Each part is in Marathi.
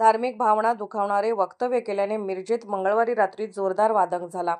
धार्मिक भावना दुखावणारे वक्तव्य केल्याने मिरजेत मंगळवारी रात्री जोरदार वादंग झाला.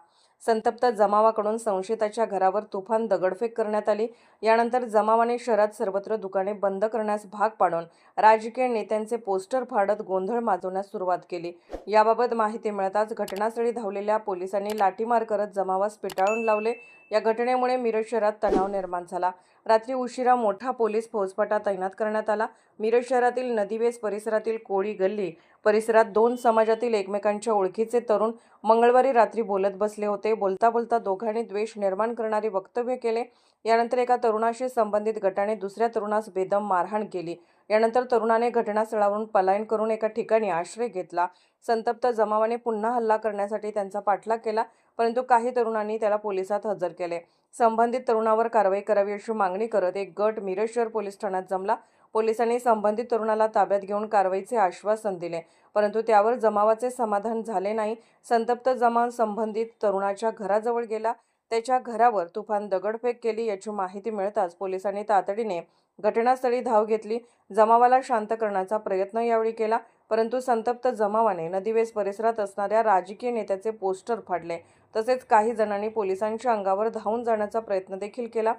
संतप्त जमावाकडून संशयिताच्या घरावर तुफान दगडफेक करण्यात आली. यानंतर जमावाने शहरात सर्वत्र दुकाने बंद करण्यास भाग पाडून राजकीय नेत्यांचे पोस्टर फाडत गोंधळ माजवण्यास सुरुवात केली. याबाबत माहिती मिळताच घटनास्थळी धावलेल्या पोलिसांनी लाठीमार करत जमावास पिटाळून लावले. या घटनेमुळे मिरज शहरात तणाव निर्माण झाला. रात्री उशिरा मोठा पोलीस फौजफाटा तैनात करण्यात आला. मिरज शहरातील नदीवेस परिसरातील कोळी गल्ली परिसरात दोन समाजातील एकमेकांच्या ओळखीचे तरुण मंगळवारी रात्री बोलत बसले होते. बोलता बोलता दोघांनी द्वेष निर्माण करणारी वक्तव्य केले. यानंतर एका तरुणाशी संबंधित गटाने दुसऱ्या तरुणास बेदम मारहाण केली. यानंतर तरुणाने घटनास्थळावरून पलायन करून एका ठिकाणी आश्रय घेतला. संतप्त जमावाने पुन्हा हल्ला करण्यासाठी त्यांचा पाठलाग केला परंतु काही तरुणांनी त्याला पोलिसात हजर केले. संबंधित तरुणावर कारवाई करावी अशी मागणी करत एक गट मिरेश्वर पोलीस ठाण्यात जमला. पोलिसांनी संबंधित तरुणाला ताब्यात घेऊन कारवाईचे आश्वासन दिले. परंतु त्यावर जमावाचे समाधान झाले नाही. संतप्त जमाव संबंधित तरुणाच्या घराजवळ गेला. त्याच्या घरावर तुफान दगडफेक केली याची माहिती मिळताच पोलिसांनी तातडीने घटनास्थळी धाव घेतली. जमावाला शांत करण्याचा प्रयत्न यावेळी केला. परंतु संतप्त जमावाने नदीवेस परिसरात असणाऱ्या राजकीय नेत्याचे पोस्टर फाडले. तसेच काही जणांनी पोलिसांच्या अंगावर धावून जाण्याचा प्रयत्न देखील केला.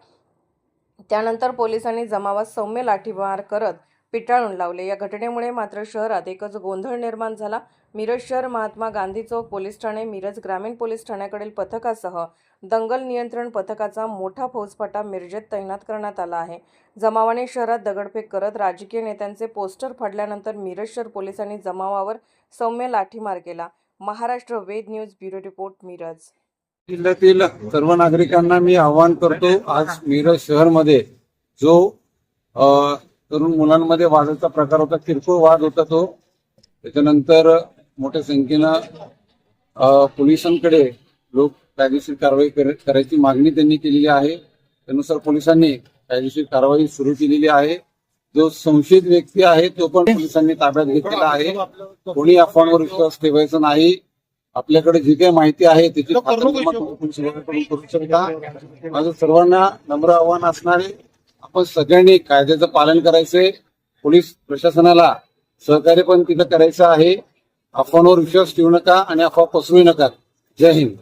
त्यानंतर पोलिसांनी जमावात सौम्य लाठीमार करत पिटाळून लावले. या घटनेमुळे मात्र शहरात एकच गोंधळ निर्माण झाला. मिरज शहर महात्मा गांधी चौक पोलीस ठाणे मिरज ग्रामीण पोलीस ठाण्याकडील पथकासह दंगल नियंत्रण पथकाचा मोठा फौजफाटा मिरजेत तैनात करण्यात आला आहे. जमावाने शहरात दगडफेक करत राजकीय नेत्यांचे पोस्टर फाडल्यानंतर मिरज शहर पोलिसांनी जमावावर सौम्य लाठीमार केला. Maharashtra Ved news bureau report Miraj. जिल्ह्यातील सर्व नागरिकांना मी आवाहन करतो आज मिरज शहरमध्ये जो तरुण मुलांमध्ये वादाचा प्रकार होता किरकोळ वाद होता तो त्याच्यानंतर मोठ्या संख्येनं पोलिसांकडे लोक कायदेशीर कारवाई करायची मागणी त्यांनी केलेली आहे. त्यानुसार पोलिसांनी कायदेशीर कारवाई सुरू केलेली आहे. जो संशयित व्यक्ती आहे तो पण पोलिसांनी ताब्यात घेतलेला आहे. कोणी अफवांवर विश्वास ठेवायचा नाही. आपल्याकडे जी काही माहिती आहे त्याची माझं सर्वांना नम्र आव्हान असणारे आपण सगळ्यांनी कायद्याचं पालन करायचंय. पोलीस प्रशासनाला सहकार्य पण तिथं करायचं आहे. अफवांवर विश्वास ठेवू नका आणि अफवा पसरू नका. जय हिंद.